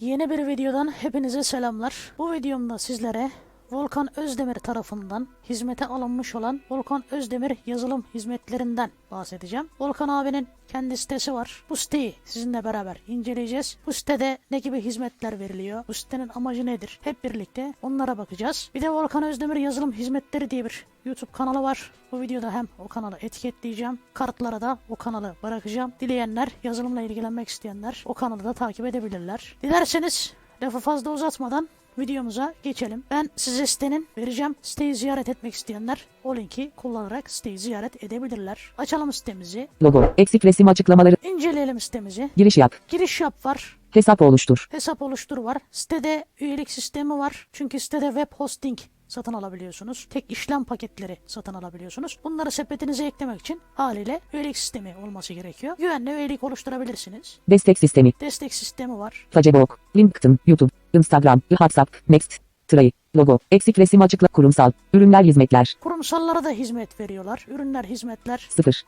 Yeni bir videodan hepinize selamlar. Bu videomda sizlere Volkan Özdemir tarafından hizmete alınmış olan Volkan Özdemir yazılım hizmetlerinden bahsedeceğim. Volkan abinin kendi sitesi var. Bu siteyi sizinle beraber inceleyeceğiz. Bu sitede ne gibi hizmetler veriliyor? Bu sitenin amacı nedir? Hep birlikte onlara bakacağız. Bir de Volkan Özdemir yazılım hizmetleri diye bir YouTube kanalı var. Bu videoda hem o kanalı etiketleyeceğim. Kartlara da o kanalı bırakacağım. Dileyenler, yazılımla ilgilenmek isteyenler o kanalı da takip edebilirler. Dilerseniz lafı fazla uzatmadan videomuza geçelim. Ben size sitenin vereceğim. Siteyi ziyaret etmek isteyenler o linki kullanarak siteyi ziyaret edebilirler. Açalım sitemizi. Logo, eksik resim açıklamaları, İnceleyelim sitemizi. giriş yap, Giriş yap var. hesap oluştur, Hesap oluştur var. Sitede üyelik sistemi var. Çünkü sitede web hosting satın alabiliyorsunuz. Tek işlem paketleri satın alabiliyorsunuz. Bunları sepetinize eklemek için haliyle üyelik sistemi olması gerekiyor. Güvenle üyelik oluşturabilirsiniz. destek sistemi, Destek sistemi var. Facebook, LinkedIn, YouTube, Instagram, WhatsApp, Next, Tray, logo, eksik resim açıkla, kurumsal, ürünler hizmetler, Kurumsallara da hizmet veriyorlar. Ürünler, hizmetler. 0.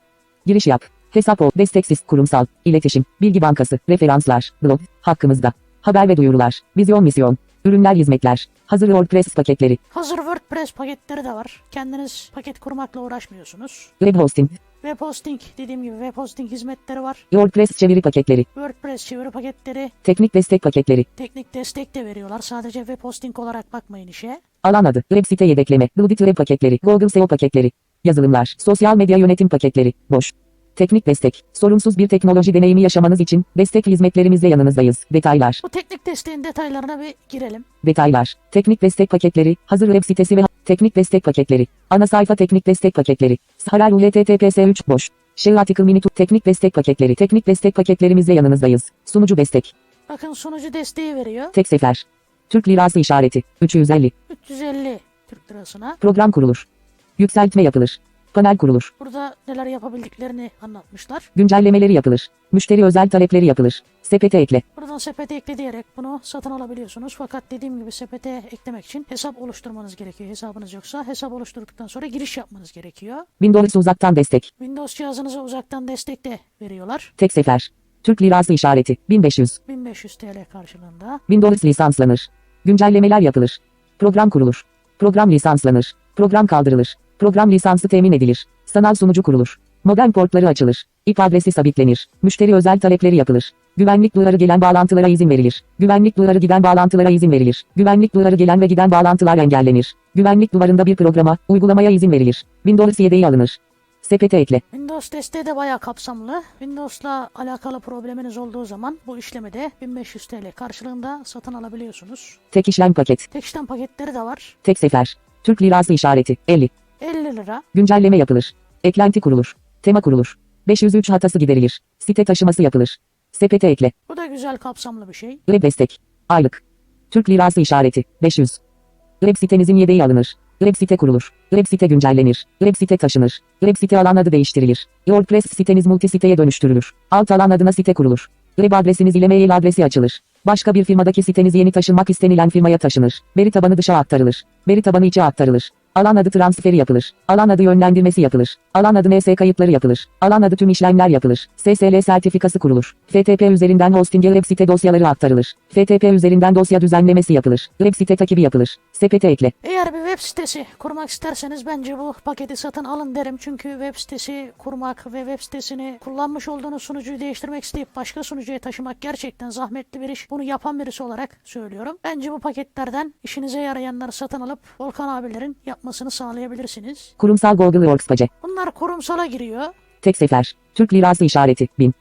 Giriş yap, hesap ol, desteksiz, kurumsal, iletişim, bilgi bankası, referanslar, blog, hakkımızda, haber ve duyurular, vizyon misyon, ürünler hizmetler, hazır WordPress paketleri, Hazır WordPress paketleri de var. Kendiniz paket kurmakla uğraşmıyorsunuz. web hosting, Web hosting dediğim gibi web hosting hizmetleri var. WordPress çeviri paketleri, WordPress çeviri paketleri, teknik destek paketleri, teknik destek de veriyorlar. Sadece web hosting olarak bakmayın işe. Alan adı, web site yedekleme, Ludik web paketleri, Google SEO paketleri, yazılımlar, sosyal medya yönetim paketleri, boş. Teknik destek, sorunsuz bir teknoloji deneyimi yaşamanız için destek hizmetlerimizle yanınızdayız. Detaylar, Bu teknik desteğin detaylarına bir girelim. detaylar, teknik destek paketleri, hazır web sitesi ve teknik destek paketleri, ana sayfa teknik destek paketleri, Sahara https 3 boş. Share article mini teknik destek paketleri, teknik destek paketlerimizle yanınızdayız. Sunucu destek, Bakın sunucu desteği veriyor. tek sefer. Türk lirası işareti, 350. 350 Türk lirasına. Program kurulur. Yükseltme yapılır. Panel kurulur. Burada neler yapabildiklerini anlatmışlar. Güncellemeleri yapılır. Müşteri özel talepleri yapılır. Sepete ekle. Buradan sepete ekle diyerek bunu satın alabiliyorsunuz. Fakat dediğim gibi sepete eklemek için hesap oluşturmanız gerekiyor. Hesabınız yoksa hesap oluşturduktan sonra giriş yapmanız gerekiyor. Windows uzaktan destek. Windows cihazınıza uzaktan destek de veriyorlar. Tek sefer. Türk lirası işareti. 1500. 1500 TL karşılığında. Windows lisanslanır. Güncellemeler yapılır. Program kurulur. Program lisanslanır. Program kaldırılır. Program lisansı temin edilir. Sanal sunucu kurulur. Modem portları açılır. IP adresi sabitlenir. Müşteri özel talepleri yapılır. Güvenlik duyarı gelen bağlantılara izin verilir. Güvenlik duyarı giden bağlantılara izin verilir. Güvenlik duyarı gelen ve giden bağlantılar engellenir. Güvenlik duvarında bir programa, uygulamaya izin verilir. Windows yedeği alınır. Sepete ekle. Windows desteği de bayağı kapsamlı. Windows'la alakalı probleminiz olduğu zaman bu işlemi de 1500 TL karşılığında satın alabiliyorsunuz. Tek işlem paket. Tek işlem paketleri de var. Tek sefer. Türk lirası işareti. 50. 50 lira. Güncelleme yapılır. Eklenti kurulur. Tema kurulur. 503 hatası giderilir. Site taşıması yapılır. Sepete ekle. Bu da güzel kapsamlı bir şey. Web destek. Aylık. Türk lirası işareti. 500. Web sitemizin yedeği alınır. Web site kurulur. Web site güncellenir. Web site taşınır. Web site alan adı değiştirilir. WordPress siteniz multi siteye dönüştürülür. Alt alan adına site kurulur. Web adresiniz ile mail adresi açılır. Başka bir firmadaki siteniz yeni taşınmak istenilen firmaya taşınır. Veri tabanı dışa aktarılır. Veri tabanı içe aktarılır. Alan adı transferi yapılır. Alan adı yönlendirmesi yapılır. Alan adı NS kayıtları yapılır. Alan adı tüm işlemler yapılır. SSL sertifikası kurulur. FTP üzerinden hosting'e web site dosyaları aktarılır. FTP üzerinden dosya düzenlemesi yapılır. Web site takibi yapılır. Sepete ekle. Eğer bir web sitesi kurmak isterseniz bence bu paketi satın alın derim. Çünkü web sitesi kurmak ve web sitesini kullanmış olduğunuz sunucuyu değiştirmek isteyip başka sunucuya taşımak gerçekten zahmetli bir iş. Bunu yapan birisi olarak söylüyorum. Bence bu paketlerden işinize yarayanları satın alıp Volkan abilerin yapmasını sağlayabilirsiniz. Kurumsal Google Workspace. Bunlar kurumsala giriyor. Tek sefer. Türk lirası işareti. 1000.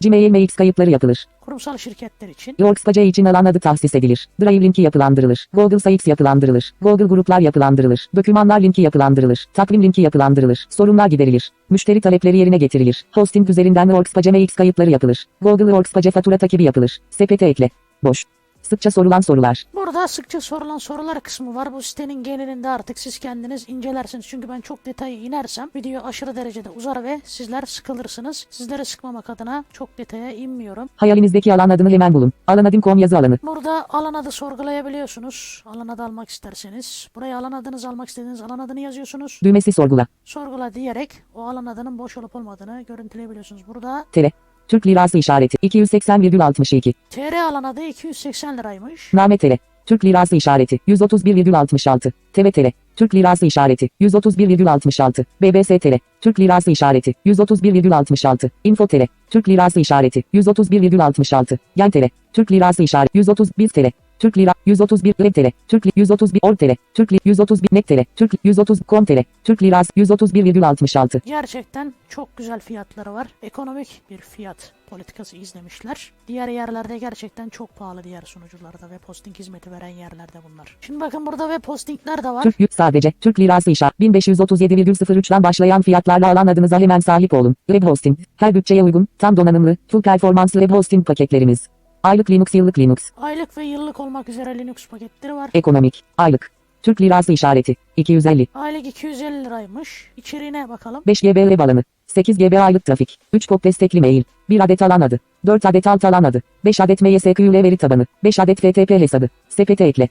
Gmail MX kayıtları yapılır. Kurumsal şirketler için. Workspace için alan adı tahsis edilir. Drive linki yapılandırılır. Google Sites yapılandırılır. Google gruplar yapılandırılır. Dokümanlar linki yapılandırılır. Takvim linki yapılandırılır. Sorunlar giderilir. Müşteri talepleri yerine getirilir. Hosting üzerinden Workspace MX kayıtları yapılır. Google Workspace fatura takibi yapılır. Sepete ekle. Boş. Sıkça sorulan sorular. Burada sıkça sorulan sorular kısmı var. Bu sitenin genelinde artık siz kendiniz incelersiniz. Çünkü ben çok detaya inersem video aşırı derecede uzar ve sizler sıkılırsınız. Sizleri sıkmamak adına çok detaya inmiyorum. Hayalinizdeki alan adını hemen bulun. Alanadim.com yazı alanı. Burada alan adı sorgulayabiliyorsunuz. Alan adı almak isterseniz. Buraya alan adınızı almak istediğiniz alan adını yazıyorsunuz. Düğmesi sorgula. Sorgula diyerek o alan adının boş olup olmadığını görüntüleyebiliyorsunuz. Burada Tere. Türk lirası işareti 280,62. TR alan adı 280 liraymış. Name tere. Türk lirası işareti 131,66. TVTR. Türk lirası işareti 131,66. BBC tere. Türk lirası işareti 131,66. Info tere. Türk lirası işareti 131,66. Yen tere. Türk lirası işareti 131 tere. Türk lira 131 lira tere. Türk li 131 or tere. Türk li 131 net tere. Türk li 130 kom tere. Türk lirası 131,66. Gerçekten çok güzel fiyatları var. Ekonomik bir fiyat politikası izlemişler. Diğer yerlerde gerçekten çok pahalı diğer sunucularda ve posting hizmeti veren yerlerde bunlar. Şimdi bakın burada web postingler de var. Türk sadece Türk lirası işaret 1537,03'ten başlayan fiyatlarla alan adınıza hemen sahip olun. Web hosting. Her bütçeye uygun, tam donanımlı, full performanslı web hosting paketlerimiz. Aylık Linux, yıllık Linux. Aylık ve yıllık olmak üzere Linux paketleri var. Ekonomik. Aylık. Türk lirası işareti. 250. Aylık 250 liraymış. İçeriğine bakalım. 5 GB web alanı. 8 GB aylık trafik. 3 pop destekli mail. 1 adet alan adı. 4 adet alt alan adı. 5 adet MySQL veri tabanı. 5 adet FTP hesabı. Sepete ekle.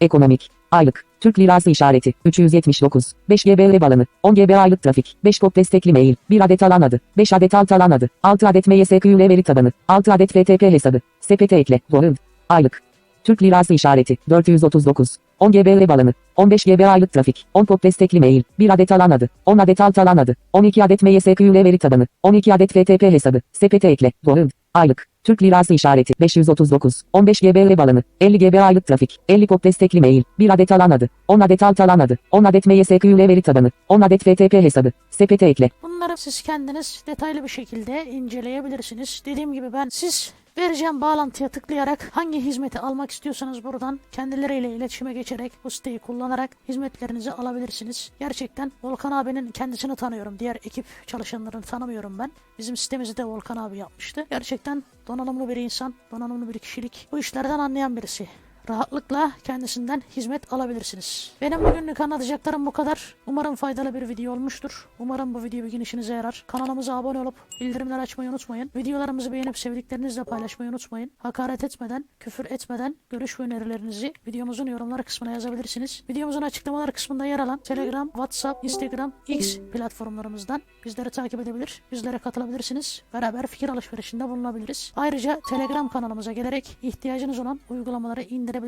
Ekonomik. Aylık. Türk lirası işareti. 379. 5 GB web alanı. 10 GB aylık trafik. 5 pop destekli mail. 1 adet alan adı. 5 adet alt alan adı. 6 adet MySQL veri tabanı. 6 adet FTP hesabı. Sepete ekle. Gold. Aylık. Türk lirası işareti 439. 10 GB web alanı. 15 GB aylık trafik. 10 pop destekli mail. 1 adet alan adı. 10 adet alt alan adı. 12 adet MySQL veri tabanı. 12 adet FTP hesabı. Sepete ekle. Gold. Aylık. Türk lirası işareti 539. 15 GB web alanı. 50 GB aylık trafik. 50 pop destekli mail. 1 adet alan adı. 10 adet alt alan adı. 10 adet MySQL veri tabanı. 10 adet FTP hesabı. Sepete ekle. Bunları siz kendiniz detaylı bir şekilde inceleyebilirsiniz. Dediğim gibi ben siz vereceğim bağlantıya tıklayarak hangi hizmeti almak istiyorsanız buradan kendileriyle iletişime geçerek bu siteyi kullanarak hizmetlerinizi alabilirsiniz. Gerçekten Volkan abinin kendisini tanıyorum. Diğer ekip çalışanlarını tanımıyorum ben. Bizim sitemizi de Volkan abi yapmıştı. Gerçekten donanımlı bir insan, donanımlı bir kişilik. Bu işlerden anlayan birisi rahatlıkla kendisinden hizmet alabilirsiniz. Benim bugünlük anlatacaklarım bu kadar. Umarım faydalı bir video olmuştur. Umarım bu video bir gün işinize yarar. Kanalımıza abone olup bildirimler açmayı unutmayın. Videolarımızı beğenip sevdiklerinizle paylaşmayı unutmayın. Hakaret etmeden, küfür etmeden görüş ve önerilerinizi videomuzun yorumlar kısmına yazabilirsiniz. Videomuzun açıklamalar kısmında yer alan Telegram, WhatsApp, Instagram, X platformlarımızdan bizleri takip edebilir, bizlere katılabilirsiniz. Beraber fikir alışverişinde bulunabiliriz. Ayrıca Telegram kanalımıza gelerek ihtiyacınız olan uygulamaları indirebilirsiniz.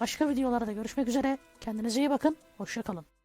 Başka videolarda görüşmek üzere. Kendinize iyi bakın. Hoşçakalın.